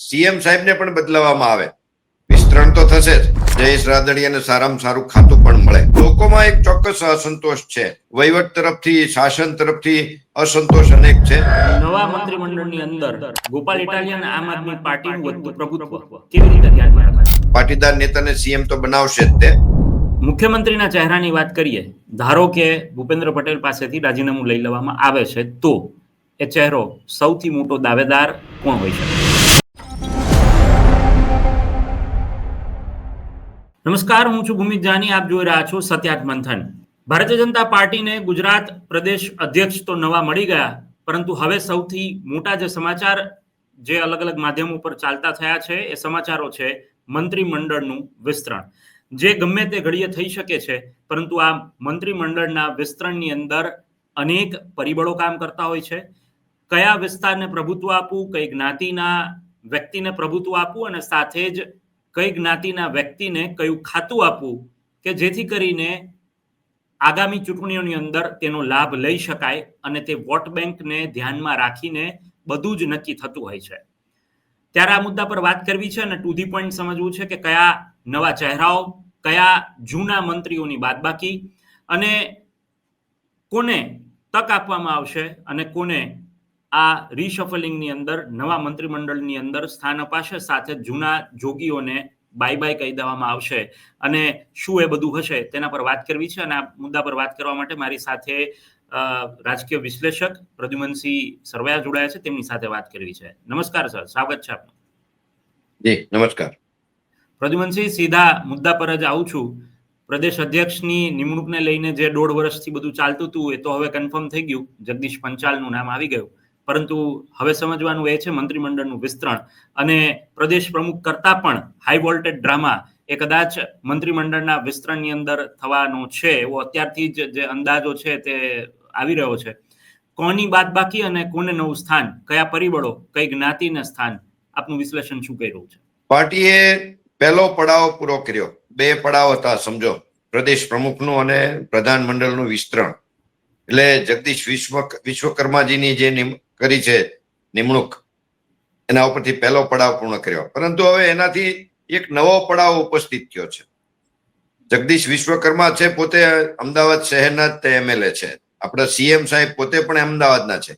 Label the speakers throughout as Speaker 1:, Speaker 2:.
Speaker 1: CM સાહેબને પણ બદલાવવામાં આવે. વિસ્તરણ તો થશે જ. જયેશ રાદડિયાને સારામાં સારું ખાતું પણ મળે. લોકોમાં એક ચોક્કસ અસંતોષ છે. વહીવટ તરફથી શાસન તરફથી અસંતોષ અનેક છે.
Speaker 2: નવા મંત્રીમંડળની અંદર ગોપાલ ઇટાલિયન આમ આદમી પાર્ટીનું વધતું પ્રભુત્વ કેવી રીતે ધ્યાનમાં રખાય
Speaker 1: પાટીદાર નેતાને સીએમ તો બનાવશે જ તે.
Speaker 2: મુખ્યમંત્રીના ચહેરાની વાત કરીએ ધારો કે ભૂપેન્દ્ર પટેલ પાસેથી રાજીનામું લઈ લેવામાં આવે છે તો એ ચહેરો સૌથી મોટો દાવેદાર કોણ હોઈ શકે? નમસ્કાર, હું છું ભૂમિત જાની, આપ જોઈ રહ્યા છો સત્યાત મંથન. ભારતીય જનતા પાર્ટીને ગુજરાત પ્રદેશ અધ્યક્ષ તો નવા મળી ગયા, પરંતુ હવે સૌથી મોટા જે સમાચાર જે અલગ અલગ માધ્યમો પર ચાલતા થયા છે, એ સમાચારો છે મંત્રીમંડળનું વિસ્તરણ. જે ગમે તે ઘડીએ થઈ શકે છે, પરંતુ આ મંત્રીમંડળના વિસ્તરણની અંદર અનેક પરિબળો કામ કરતા હોય છે. કયા વિસ્તારને પ્રભુત્વ આપવું, કઈ જ્ઞાતિના વ્યક્તિને પ્રભુત્વ આપવું અને સાથે જ કઈ જ્ઞાતિના વ્યક્તિને કયું ખાતું આપવું કે જેથી કરીને આગામી ચૂંટણીઓની અંદર તેનો લાભ લઈ શકાય અને તે વોટ બેંકને ધ્યાનમાં રાખીને બધું જ નક્કી થતું હોય છે. ત્યારે આ મુદ્દા પર વાત કરવી છે અને ટુ ધી પોઈન્ટ સમજવું છે કે કયા નવા ચહેરાઓ, કયા જૂના મંત્રીઓની બાદબાકી અને કોને તક આપવામાં આવશે અને કોને આ રિશફલિંગની અંદર નવા મંત્રીમંડળની અંદર સ્થાન અપાશે સાથે જૂના જોગીઓને બાય બાય કહી દેવામાં આવશે. અને શું એ બધું હશે તેના પર વાત કરવી છે અને આ મુદ્દા પર વાત કરવા માટે મારી સાથે રાજકીય વિશ્લેષક પ્રદ્યુમનસિંહ સરવૈયા જોડાયા છે તેમની સાથે વાત કરવી છે. નમસ્કાર સર સ્વાગત છે આપનું.
Speaker 1: જી નમસ્કાર.
Speaker 2: પ્રદ્યુમનસિંહ સીધા મુદ્દા પર જ આવું છું. પ્રદેશ અધ્યક્ષની નિમણૂકને લઈને જે દોઢ વર્ષથી બધું ચાલતું હતું એ તો હવે કન્ફર્મ થઈ ગયું. જગદીશ પંચાલનું નામ આવી ગયું. પરંતુ હવે સમજવાનું એ છે મંત્રીમંડળનું વિસ્તરણ અને પ્રદેશ પ્રમુખ કરતા પણ હાઈ વોલ્ટેજ ડ્રામા એ કદાચ મંત્રીમંડળના વિસ્તરણની અંદર થવાનો છે એવો અત્યારથી જ જે અંદાજો છે તે આવી રહ્યો છે. કોની બાદબાકી અને કોને નવું સ્થાન, કયા પરિબળો, કઈ જ્ઞાતિને સ્થાન, આપનું વિશ્લેષણ શું કહી રહ્યું છે?
Speaker 1: પાર્ટીએ પહેલો પડાવ પૂરો કર્યો. બે પડાવ હતા, સમજો. પ્રદેશ પ્રમુખનું અને પ્રધાન મંડળનું વિસ્તરણ. એટલે જગદીશ વિશ્વ વિશ્વકર્માજીની જે કરી છે, નિમણૂક. એના ઉપરથી પહેલો પડાવ પૂર્ણ કર્યો. પરંતુ હવે એનાથી એક નવો પડાવ ઉપસ્થિત થયો છે. જગદીશ વિશ્વકર્મા છે, પોતે અમદાવાદ શહેરના તે એમએલએ છે. આપણા સીએમ સાહેબ પોતે પણ અમદાવાદના છે.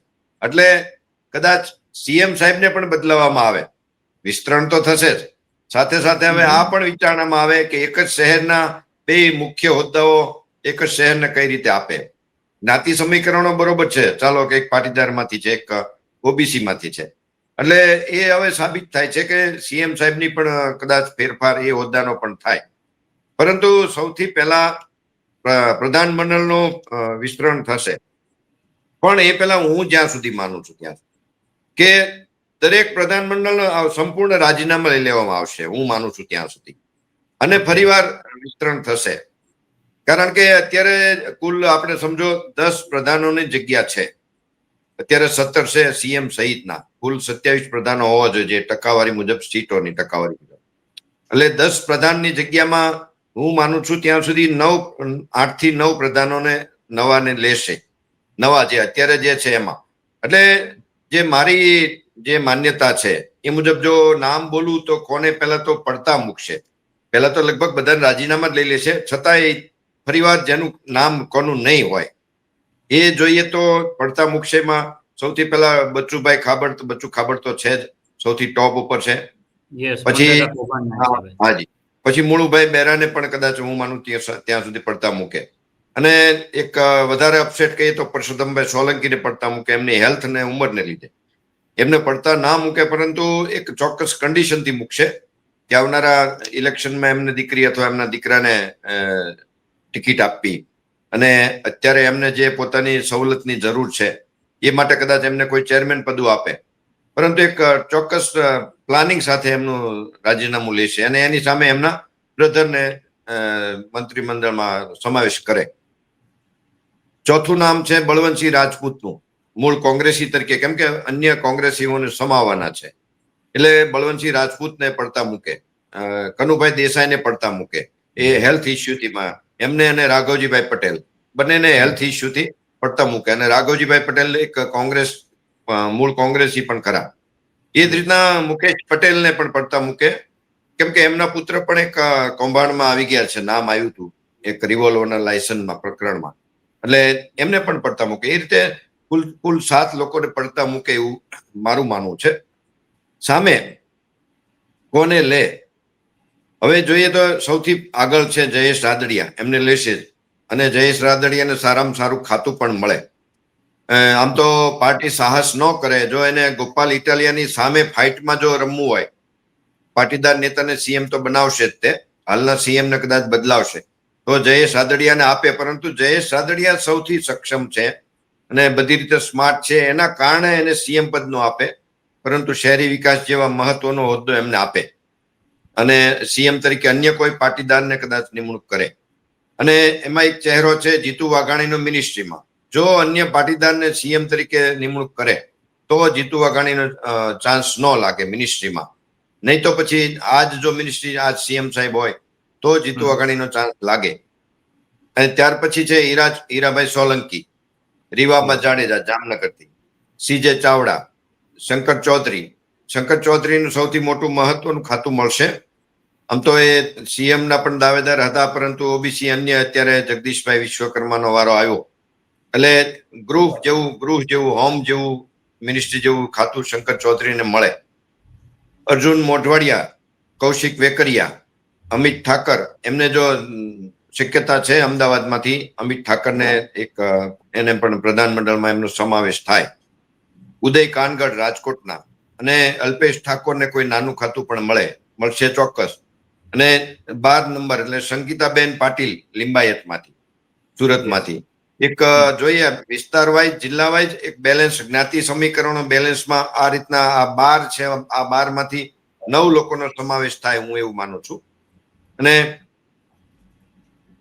Speaker 1: એટલે કદાચ સીએમ સાહેબને પણ બદલાવવામાં આવે. વિસ્તરણ તો થશે જ. સાથે સાથે હવે આ પણ વિચારણામાં આવે કે એક જ શહેરના બે મુખ્ય હોદ્દાઓ એક જ શહેરને કઈ રીતે આપે. જ્ઞાતિ સમીકરણો બરોબર છે. ચાલો કે એક પાટીદારમાંથી છે, એક ઓબીસી માંથી છે. એટલે એ હવે સાબિત થાય છે કે સીએમ સાહેબની પણ કદાચ ફેરફાર એ હોદ્દાનો પણ થાય. પરંતુ સૌથી પહેલા, પ્ર- પ્રધાનમંડળનું વિસ્તરણ થશે. પણ એ પહેલા હું જ્યાં સુધી માનું છું ત્યાં. કે દરેક પ્રધાનમંડળ સંપૂર્ણ રાજીનામા લઈ લેવામાં આવશે. હું માનું છું ત્યાં સુધી. અને ફરીવાર વિસ્તરણ થશે. કારણ કે અત્યારે કુલ આપણે સમજો દસ પ્રધાનોની જગ્યા છે. અત્યારે સત્તર છે સીએમ સહિતના. કુલ સત્યાવીસ પ્રધાનો હોવા જોઈએ ટકાવારી મુજબ સીટોની ટકાવારી મુજબ. એટલે દસ પ્રધાનની જગ્યામાં હું માનું છું ત્યાં સુધી નવ આઠથી નવ પ્રધાનોને નવાને લેશે. નવા જે અત્યારે જે છે એમાં. એટલે જે મારી જે માન્યતા છે એ મુજબ જો નામ બોલું તો કોને પહેલા તો પડતા મૂકશે. પહેલા તો લગભગ બધાને રાજીનામા જ લઈ લેશે. છતાંય ફરીવાર જેનું નામ કોનું નહીં હોય. એ જોઈએ તો પડતા મુક્ષેમાં સૌથી પહેલા બચ્ચુભાઈ ખાબડ તો બચ્ચુ ખાબડ તો છે જ. સૌથી ટોપ ઉપર છે. પછી-. હાજી. પછી મુળુભાઈ બેરાને પણ કદાચ હું માનું ત્યાં સુધી પડતા મૂકે. અને એક વધારે અપસેટ કહીએ તો પરસોત્તમભાઈ સોલંકીને પડતા મૂકે એમની હેલ્થ ને ઉંમરને લીધે. એમને પડતા ના મૂકે પરંતુ એક ચોક્કસ કન્ડિશનથી મૂકશે. કે આવનારા ઇલેક્શનમાં એમને દીકરી અથવા એમના દીકરાને ટિકિટ આપવી. અને અત્યારે એમને જે પોતાની સવલતની જરૂર છે, એ માટે કદાચ એમને કોઈ ચેરમેન પદું આપે. પરંતુ એક ચોક્કસ પ્લાનિંગ સાથે એમનું રાજીનામું લેશે અને એની સામે એમના બ્રધરને મંત્રીમંડળમાં સમાવેશ કરે. ચોથું નામ છે બળવંતસિંહ રાજપૂતનું. મૂળ કોંગ્રેસી તરીકે, કેમ કે અન્ય કોંગ્રેસીઓને સમાવવાના છે. એટલે બળવંતસિંહ રાજપૂતને પડતા મૂકે. કનુભાઈ દેસાઈને પડતા મૂકે. એ હેલ્થ ઇસ્યુથી માં એમને અને રાઘવજીભાઈ પટેલ. બંનેને હેલ્થ ઇસ્યુથી પડતા મૂકે. અને રાઘવજીભાઈ પટેલ એક કોંગ્રેસ મૂળ કોંગ્રેસી પણ ખરા. એ જ રીતના મુકેશ પટેલને પણ પડતા મૂકે. કેમ કે એમના પુત્ર પણ એક કૌભાંડમાં આવી ગયા છે. નામ આવ્યું હતું એક રિવોલ્વરના લાયસન્સમાં પ્રકરણમાં. એટલે એમને પણ પડતા મૂકે. એ રીતે કુલ કુલ સાત લોકોને પડતા મૂકે એવું મારું માનવું છે. સામે કોને લે હવે જોઈએ તો સૌથી આગળ છે જયેશ રાદડિયા. એમને લેશે જ. અને જયેશ રાદડિયાને સારામાં સારું ખાતું પણ મળે. આમ તો પાર્ટી સાહસ ન કરે. જો એને ગોપાલ ઇટાલિયાની સામે ફાઇટમાં જો રમવું હોય, પાટીદાર નેતાને સીએમ તો બનાવશે જ તે. હાલના સીએમને કદાચ બદલાવશે. તો જયેશ રાદડિયાને આપે. પરંતુ જયેશ રાદડિયા સૌથી સક્ષમ છે અને બધી રીતે સ્માર્ટ છે. એના કારણે એને સીએમ પદ નો આપે. પરંતુ શહેરી વિકાસ જેવા મહત્વનો હોદ્દો એમને આપે. અને સીએમ તરીકે અન્ય કોઈ પાટીદારને કદાચ નિમણૂક કરે. અને એમાં એક ચહેરો છે જીતુ વાઘાણીનો મિનિસ્ટ્રીમાં. જો અન્ય પાટીદારને સીએમ તરીકે નિમણૂક કરે તો જીતુ વાઘાણીનો ચાન્સ ન લાગે મિનિસ્ટ્રીમાં. નહીં તો પછી આજ જો મિનિસ્ટ્રી આજ સીએમ સાહેબ હોય તો જીતુ. વાઘાણીનો ચાન્સ લાગે. અને ત્યાર પછી છે હીરા હીરાભાઈ સોલંકી રીવાબા જાડેજા જામનગરથી. સીજે ચાવડા શંકર ચૌધરી શંકર ચૌધરીનું સૌથી મોટું મહત્વનું ખાતું મળશે. આમ તો એ સીએમના પણ દાવેદાર હતા, પરંતુ ઓબીસી અન્ય અત્યારે જગદીશભાઈ વિશ્વકર્માનો વારો આવ્યો. એટલે ગૃહ જેવું ગૃહ જેવું, હોમ જેવું, મિનિસ્ટ્રી જેવું ખાતું શંકર ચૌધરીને મળે. અર્જુન મોઢવાડિયા, કૌશિક વેકરિયા, અમિત ઠાકર, એમને જો શક્યતા છે અમદાવાદમાંથી, અમિત ઠાકરને એક, એને પણ પ્રધાનમંડળમાં એમનો સમાવેશ થાય. ઉદય કાનગઢ રાજકોટના અને અલ્પેશ ઠાકોરને કોઈ નાનું ખાતું પણ મળે, મળશે ચોક્કસ. અને બાર નંબર, એટલે સંગીતાબેન પાટીલ લિંબાયતમાંથી, સુરતમાંથી. એક જોઈએ વિસ્તાર વાઇઝ જિલ્લા વાઇઝ એક બેલેન્સ, જ્ઞાતિ સમીકરણો બેલેન્સમાં આ રીતના આ બાર છે, આ બારમાંથી નવ લોકોનો સમાવેશ થાય, હું એવું માનું છું. અને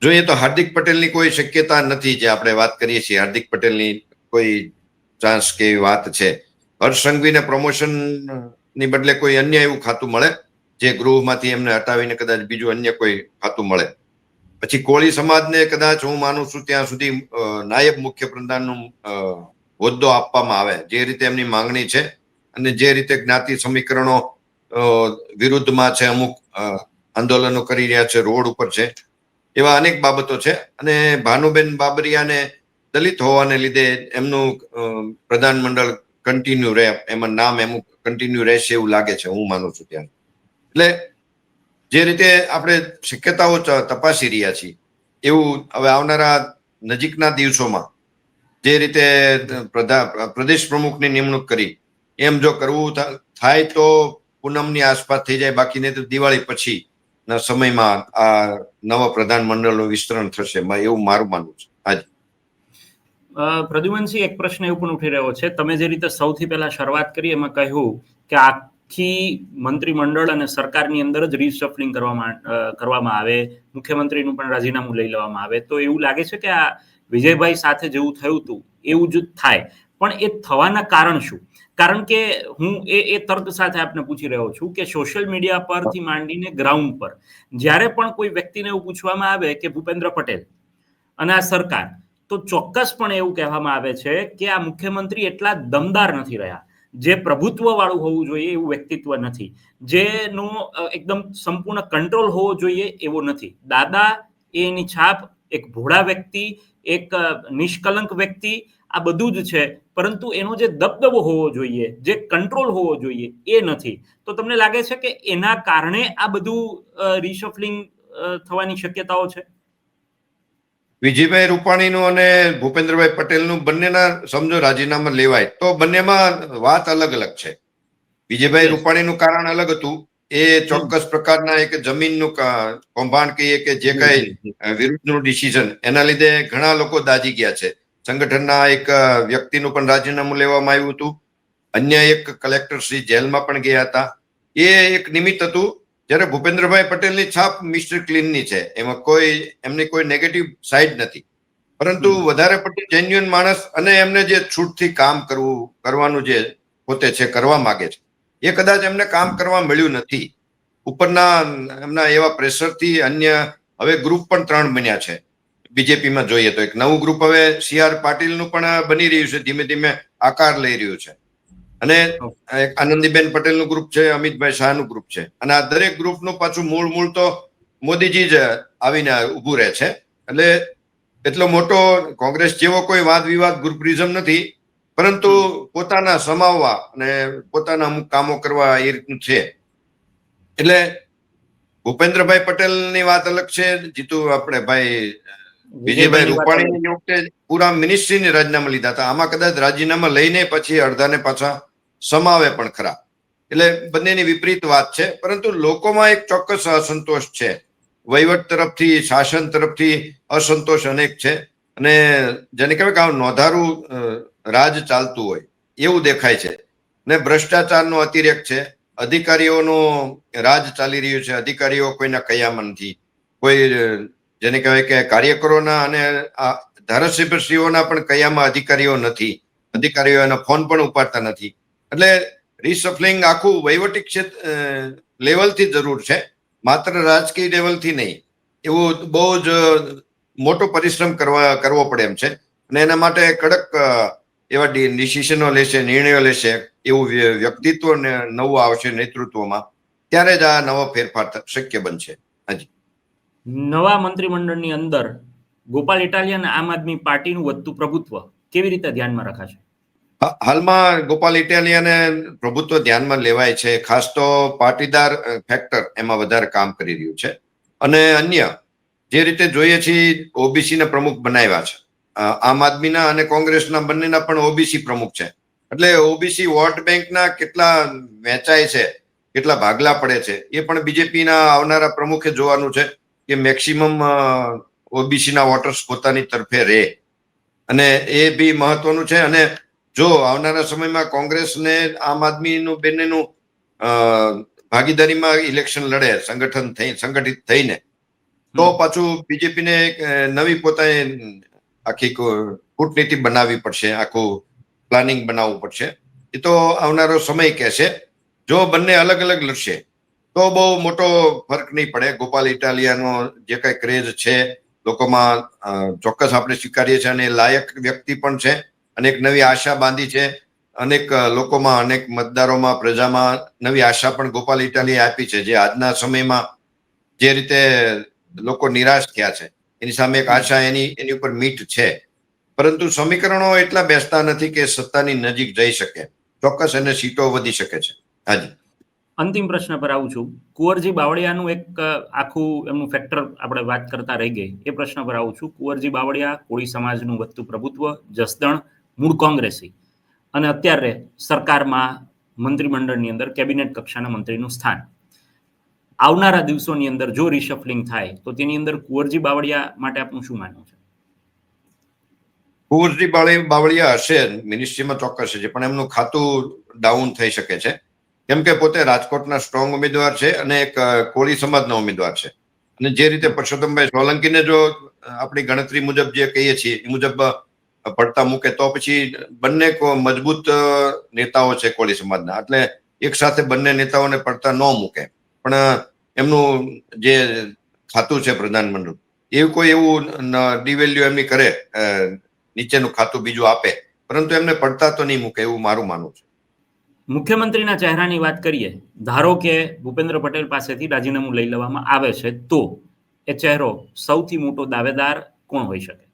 Speaker 1: જોઈએ તો હાર્દિક પટેલની કોઈ શક્યતા નથી, જે આપણે વાત કરીએ છીએ. હાર્દિક પટેલની કોઈ ચાન્સ કે વાત છે. હર્ષ સંઘવીને પ્રમોશનની બદલે કોઈ અન્ય એવું ખાતું મળે? જે ગૃહમાંથી એમને હટાવીને કદાચ બીજું અન્ય કોઈ ખાતું મળે. પછી કોળી સમાજને કદાચ હું માનું છું ત્યાં સુધી નાયબ મુખ્ય પ્રધાનનું હોદ્દો આપવામાં આવે. જે રીતે એમની માંગણી છે અને જે રીતે જ્ઞાતિ સમીકરણો વિરુદ્ધમાં છે અમુક આંદોલનો કરી રહ્યા છે, રોડ ઉપર છે, એવા અનેક બાબતો છે. અને ભાનુબેન બાબરિયાને દલિત હોવાને લીધે એમનું પ્રધાનમંડળ કન્ટિન્યુ રહે, એમાં નામ એમનું કન્ટિન્યુ રહેશે એવું લાગે છે, હું માનું છું ત્યાં. એટલે જે રીતે આપણે શક્યતાઓ તપાસી રહ્યા છીએ, એવું હવે આવનારા નજીકના દિવસોમાં જે રીતે પ્રદેશ પ્રમુખની નિમણૂક કરી, એમ જો કરવું થાય તો પૂનમની આસપાસ થઈ જાય, બાકી નહીં તો દિવાળી પછી ના સમયમાં આ નવા પ્રધાનમંડળનું વિસ્તરણ થશે એવું મારું માનવું છે.
Speaker 2: પ્રદ્યુમનસિંહ એક પ્રશ્ન એવું પણ ઉઠી રહ્યો છે. તમે જે રીતે સૌથી પહેલા શરૂઆત કરી એમાં કહ્યું કે આખી મંત્રીમંડળ અને સરકારની અંદર જ રિસફલિંગ કરવામાં કરવામાં આવે. મુખ્યમંત્રીનું પણ રાજીનામું લઈ લેવામાં આવે. તો એવું લાગે છે કે આ વિજયભાઈ સાથે જેવું થયું હતું, એવું જ થાય. પણ એ થવાના કારણ શું? કારણ કે હું એ એ તર્ક સાથે આપને પૂછી રહ્યો છું કે સોશિયલ મીડિયા પરથી માંડીને ગ્રાઉન્ડ પર જ્યારે પણ કોઈ વ્યક્તિને એવું પૂછવામાં આવે કે ભૂપેન્દ્ર પટેલ અને આ સરકાર તો ચોક્કસપણે એવું કહેવામાં આવે છે કે આ મુખ્યમંત્રી એટલા દમદાર નથી રહ્યા. જે પ્રભુત્વ વાળું હોવું જોઈએ એવું વ્યક્તિત્વ નથી. જેનો એકદમ સંપૂર્ણ કંટ્રોલ હોવો જોઈએ એવો નથી. દાદા, એની છાપ એક ભોળા વ્યક્તિ, એક નિષ્કલંક વ્યક્તિ, આ બધું જ છે. પરંતુ એનો જે દબદબો હોવો જોઈએ, જે કંટ્રોલ હોવો જોઈએ એ નથી. તો તમને લાગે છે કે એના કારણે આ બધું રિશફલિંગ થવાની શક્યતાઓ છે?
Speaker 1: વિજયભાઈ રૂપાણીનું અને ભૂપેન્દ્રભાઈ પટેલનું બંનેના સમજો રાજીનામા લેવાય તો બંનેમાં વાત અલગ અલગ છે. વિજયભાઈ રૂપાણીનું કારણ અલગ હતું. એ ચોક્કસ પ્રકારના એક જમીનનું કૌભાંડ કહીએ કે જે કઈ વિરુદ્ધનું ડિસિઝન એના લીધે ઘણા લોકો દાજી ગયા છે. સંગઠનના એક વ્યક્તિનું પણ રાજીનામું લેવામાં આવ્યું હતું. અન્ય એક કલેક્ટર શ્રી જેલમાં પણ ગયા હતા. એ એક નિમિત્ત હતું જ્યારે ભૂપેન્દ્રભાઈ પટેલની છાપ મિસ્ટર ક્લીનની છે એમાં કોઈ એમની કોઈ નેગેટિવ સાઈડ નથી. પરંતુ વધારે પડતી જેન્યુઅન માણસ અને એમને જે છૂટથી કામ કરવું કરવાનું જે પોતે છે કરવા માગે છે એ કદાચ એમને કામ કરવા મળ્યું નથી. ઉપરના એમના એવા પ્રેશરથી અન્ય હવે ગ્રુપ પણ ત્રણ બન્યા છે. બીજેપીમાં જોઈએ તો એક નવું ગ્રુપ હવે સી આર પાટીલનું પણ બની રહ્યું છે ધીમે ધીમે આકાર લઈ રહ્યું છે. અને એક આનંદીબેન પટેલનું ગ્રુપ છે અમિતભાઈ શાહનું ગ્રુપ છે. અને આ દરેક ગ્રુપનું પાછું મૂળ મૂળ તો મોદીજી જ આવીને ઊભું રહે છે. એટલે એટલો મોટો કોંગ્રેસ જેવો કોઈ વાદ વિવાદ ગ્રુપરિઝમ નથી પરંતુ પોતાના સમાવવા અને પોતાના અમુક કામો કરવા એ રીતનું છે. એટલે ભૂપેન્દ્રભાઈ પટેલની વાત અલગ છે જીતુ આપણે ભાઈ વિજયભાઈ રૂપાણીની વખતે પૂરા મિનિસ્ટ્રીને રાજીનામા લીધા હતા. આમાં કદાચ રાજીનામા લઈને પછી અડધાને પાછા સમાવે પણ ખરા. એટલે બંનેની વિપરીત વાત છે, પરંતુ લોકોમાં એક ચોક્કસ અસંતોષ છે. વહીવટ તરફથી, શાસન તરફથી અસંતોષ અનેક છે અને જેને કહેવાય કે આ નોંધારું રાજ ચાલતું હોય, એવું દેખાય છે. ને ભ્રષ્ટાચારનો અતિરેક છે, અધિકારીઓનું રાજ ચાલી રહ્યું છે, અધિકારીઓ કોઈના કયામાં નથી કોઈ જેને કહેવાય કે કાર્યકરોના અને આ ધારાસભ્યશ્રીઓના પણ કયામાં અધિકારીઓ નથી, અધિકારીઓ એના ફોન પણ ઉપાડતા નથી. એટલે રિસફલિંગ આખું વહીવટી ક્ષેત્ર લેવલથી જરૂર છે. માત્ર રાજકીય લેવલથી નહીં. એવું બહુ જ મોટો પરિશ્રમ કરવા, કરવો પડે એમ છે. અને એના માટે કડક એવા ડિસિશનો લેશે, નિર્ણયો લેશે, એવું વ્ય- વ્યક્તિત્વ નવું આવશે નેતૃત્વમાં, ત્યારે જ આ નવો ફેરફાર શક્ય બનશે. હાજી.
Speaker 2: નવા મંત્રીમંડળની અંદર ગોપાલ ઇટાલિયન આમ આદમી પાર્ટીનું વધતું પ્રભુત્વ કેવી રીતે ધ્યાનમાં રખાશે?
Speaker 1: હાલમાં ગોપાલ ઇટાલિયાને પ્રભુત્વ ધ્યાનમાં લેવાય છે. ખાસ તો પાટીદાર ફેક્ટર એમાં વધારે કામ કરી રહ્યું છે. અને અન્ય, જે રીતે જોઈએ છીએ ઓબીસીના પ્રમુખ બનાવ્યા છે. આમ આદમીના અને કોંગ્રેસના બંનેના પણ ઓબીસી પ્રમુખ છે. એટલે ઓબીસી વોટ બેંકના કેટલા વેચાય છે, કેટલા ભાગલા પડે છે, એ પણ બીજેપીના આવનારા પ્રમુખે જોવાનું છે કે મેક્સિમમ ઓબીસીના વોટર્સ પોતાની તરફે રહે. અને એ બી મહત્વનું છે. અને જો આવનારા સમયમાં કોંગ્રેસને આમ આદમીનું બંનેનું ભાગીદારીમાં ઇલેક્શન લડે સંગઠન થઈ સંગઠિત થઈને તો પાછું બીજેપીને એક નવી પોતાએ આખી કૂટનીતિ બનાવવી પડશે આખું પ્લાનિંગ બનાવવું પડશે. એ તો આવનારો સમય કહેશે. જો બંને અલગ અલગ લડશે તો બહુ મોટો ફરક નહીં પડે. ગોપાલ ઇટાલિયાનો જે કઈ ક્રેઝ છે લોકોમાં ચોક્કસ આપણે સ્વીકારીએ છીએ અને લાયક વ્યક્તિ પણ છે. અનેક નવી આશા બાંધી છે. અનેક લોકોમાં, અનેક મતદારોમાં, પ્રજામાં નવી આશા પણ ગોપાલ ઇટાલીએ આપી છે, જે આજના સમયમાં જે રીતે લોકો નિરાશ થયા છે. એની સામે એક આશા એની એની ઉપર મીઠ છે. પરંતુ સમીકરણો એટલા બેસતા નથી કે સત્તાની નજીક જઈ શકે. ચોક્કસ એને સીટો વધી શકે છે. હાજી.
Speaker 2: અંતિમ પ્રશ્ન પર આવું છું. કુંવરજી બાવળિયાનું એક આખું એમનું ફેક્ટર આપણે વાત કરતા રહી ગઈ. એ પ્રશ્ન પર આવું છું. કુંવરજી બાવળિયા કોળી સમાજનું વધતું પ્રભુત્વ, જસદણ મૂળ કોંગ્રેસી. અને અત્યારે સરકારમાં મંત્રીમંડળની અંદર કેબિનેટ કક્ષાના મંત્રીનું સ્થાન. આવનારા દિવસોની અંદર જો રિશફલિંગ થાય, તો તેની અંદર કુંવરજી બાવળિયા માટે આપનું શું માનવું છે?
Speaker 1: કુંવરજી બાવળિયા હશે મિનિસ્ટ્રીમાં ચોક્કસ છે પણ એમનું ખાતું ડાઉન થઈ શકે છે. કેમ કે પોતે રાજકોટના સ્ટ્રોંગ ઉમેદવાર છે અને એક કોળી સમાજના ઉમેદવાર છે. અને જે રીતે પરસોત્તમભાઈ સોલંકીને જો આપણી ગણતરી મુજબ જે કહીએ છીએ, એ મુજબ પડતા મૂકે તો પછી બંને મજબૂત નેતાઓ છે કોળી સમાજના. એટલે એક સાથે બંને નેતાઓને પડતા ન મૂકે. પણ એમનું જે ખાતું છે પ્રધાનમંત્રી એવું કોઈ એવું ડિવેલ્યુ એમની કરે નીચેનું ખાતું બીજું આપે. પરંતુ એમને પડતા તો નહીં મૂકે એવું મારું માનવું છે.
Speaker 2: મુખ્યમંત્રીના ચહેરાની વાત કરીએ, ધારો કે ભૂપેન્દ્ર પટેલ પાસેથી રાજીનામું લઈ લેવામાં આવે છે, તો એ ચહેરો સૌથી મોટો દાવેદાર કોણ હોઈ શકે?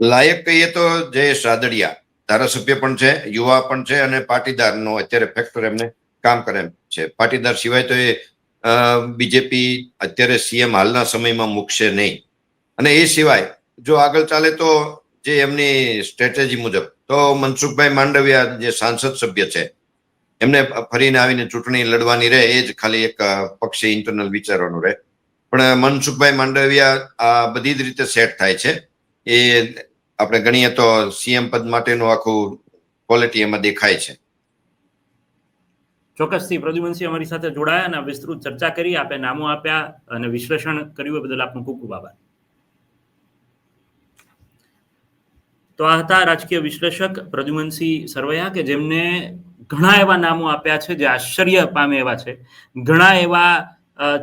Speaker 1: લાયક કહીએ તો જયેશ રાદડિયા ધારાસભ્ય પણ છે, યુવા પણ છે અને પાટીદારનો અત્યારે ફેક્ટર એમને કામ કરે છે. પાટીદાર સિવાય તો એ બીજેપી અત્યારે સીએમ હાલના સમયમાં મૂકશે નહીં. અને એ સિવાય જો આગળ ચાલે તો જે એમની સ્ટ્રેટેજી મુજબ, તો મનસુખભાઈ માંડવિયા જે સાંસદ સભ્ય છે, એમને ફરીને આવીને ચૂંટણી લડવાની રહે, એ જ ખાલી એક પક્ષી ઇન્ટરનલ વિચારવાનું રહે. પણ મનસુખભાઈ માંડવિયા આ બધી જ રીતે સેટ થાય છે. એ આપણે ગણીએ તો સીએમ પદ માટેનું આખું ક્વોલિટી એમાં દેખાય છે.
Speaker 2: ચોક્કસથી પ્રદ્યુમનસિંહ અમારી સાથે જોડાયા અને વિસ્તૃત ચર્ચા કરી, આપે નામો આપ્યા અને વિશ્લેષણ કર્યું, એ બદલ આપનો ખૂબ ખૂબ આભાર. તો આ હતા રાજકીય વિશ્લેષક પ્રદ્યુમનસિંહ સરવૈયા કે જેમને ઘણા એવા નામો આપ્યા છે જે આશ્ચર્ય પામે એવા છે. ઘણા એવા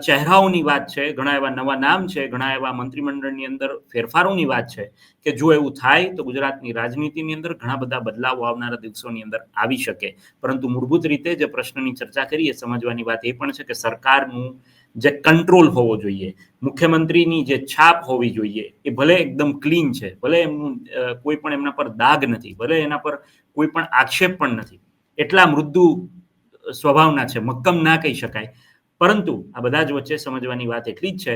Speaker 2: ચહેરાઓની વાત છે, ઘણા એવા નવા નામ છે, ઘણા એવા મંત્રીમંડળની અંદર ફેરફારોની વાત છે કે જો એવું થાય તો ગુજરાતની રાજનીતિની અંદર ઘણા બધા બદલાવો આવનારા દિવસોની અંદર આવી શકે. પરંતુ મૂળભૂત રીતે જે પ્રશ્નની ચર્ચા કરીએ સમજવાની વાત એ પણ છે કે સરકારનું જે કંટ્રોલ હોવો જોઈએ, મુખ્યમંત્રીની જે છાપ હોવી જોઈએ, એ ભલે એકદમ ક્લીન છે, ભલે એમનું કોઈ પણ એમના પર દાગ નથી, ભલે એના પર કોઈ પણ આક્ષેપ પણ નથી. એટલા મૃદુ સ્વભાવના છે, મક્કમ ના કહી શકાય. પરંતુ આ બધા જ વચ્ચે સમજવાની વાત એટલી જ છે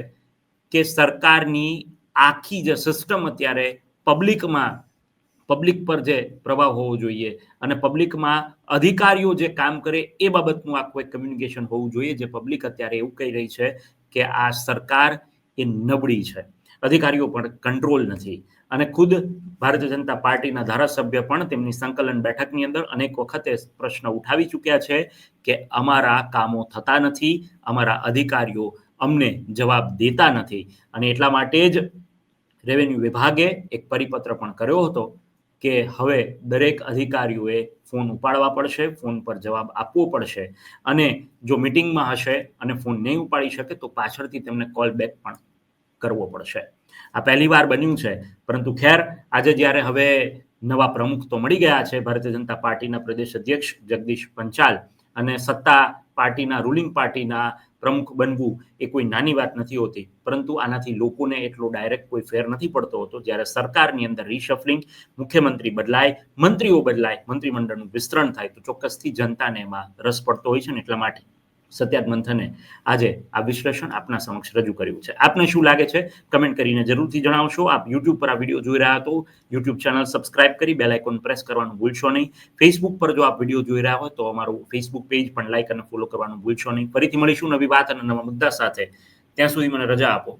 Speaker 2: કે સરકારની આખી જે સિસ્ટમ અત્યારે પબ્લિકમાં પબ્લિક પર જે પ્રભાવ હોવો જોઈએ અને પબ્લિકમાં અધિકારીઓ જે કામ કરે એ બાબતનું આખું એક કમ્યુનિકેશન હોવું જોઈએ જે પબ્લિક અત્યારે એવું કહી રહી છે કે આ સરકાર એ નબળી છે. અધિકારીઓ પણ કંટ્રોલ નથી. અને ખુદ ભારતીય જનતા પાર્ટીના ધારાસભ્ય પણ તેમની સંકલન બેઠકની અંદર અનેક વખતે પ્રશ્ન ઉઠાવી ચૂક્યા છે કે અમારા કામો થતા નથી, અમારા અધિકારીઓ અમને જવાબ દેતા નથી. અને એટલા માટે જ રેવન્યુ વિભાગે એક પરિપત્ર પણ કર્યો હતો કે હવે દરેક અધિકારીઓએ ફોન ઉપાડવા પડશે, ફોન પર જવાબ આપવો પડશે. અને જો મિટિંગમાં હશે અને ફોન નહીં ઉપાડી શકે તો પાછળથી તેમને કોલ બેક પણ કરવો પડશે. આ પહેલી વાર બન્યું છે. પરંતુ ખેર, આજે જ્યારે હવે નવા પ્રમુખ તો મળી ગયા છે, ભારતીય જનતા પાર્ટીના પ્રદેશ અધ્યક્ષ જગદીશ પંચાલ અને સત્તા પાર્ટીના રૂલિંગ પાર્ટીના પ્રમુખ બનવું એ કોઈ નાની વાત નથી હોતી. પરંતુ આનાથી લોકોને એટલો ડાયરેક્ટ કોઈ ફેર નથી પડતો હોતો. જ્યારે સરકારની અંદર રિશફલિંગ મુખ્યમંત્રી બદલાય, મંત્રીઓ બદલાય, મંત્રીમંડળનું વિસ્તરણ થાય, તો ચોક્કસથી જનતાને એમાં રસ પડતો હોય છે ને એટલા માટે. સત્યાત મંથને આજે આ વિશ્લેષણ આપના સમક્ષ રજૂ કર્યું છે. આપને શું લાગે છે? કમેન્ટ કરીને જરૂરથી જણાવશો. આપ યુટ્યુબ પર આ વીડિયો જોઈ રહ્યા હતો યુટ્યુબ ચેનલ સબસ્ક્રાઇબ કરી બેલ આઇકોન પ્રેસ કરવાનું ભૂલશો નહીં. ફેસબુક પર જો આપ વીડિયો જોઈ રહ્યા હોય તો અમારું ફેસબુક પેજ પણ લાઇક અને ફોલો કરવાનું ભૂલશો નહીં. ફરીથી મળીશું નવી વાત અને નવા મુદ્દા સાથે. ત્યાં સુધી મને રજા આપો.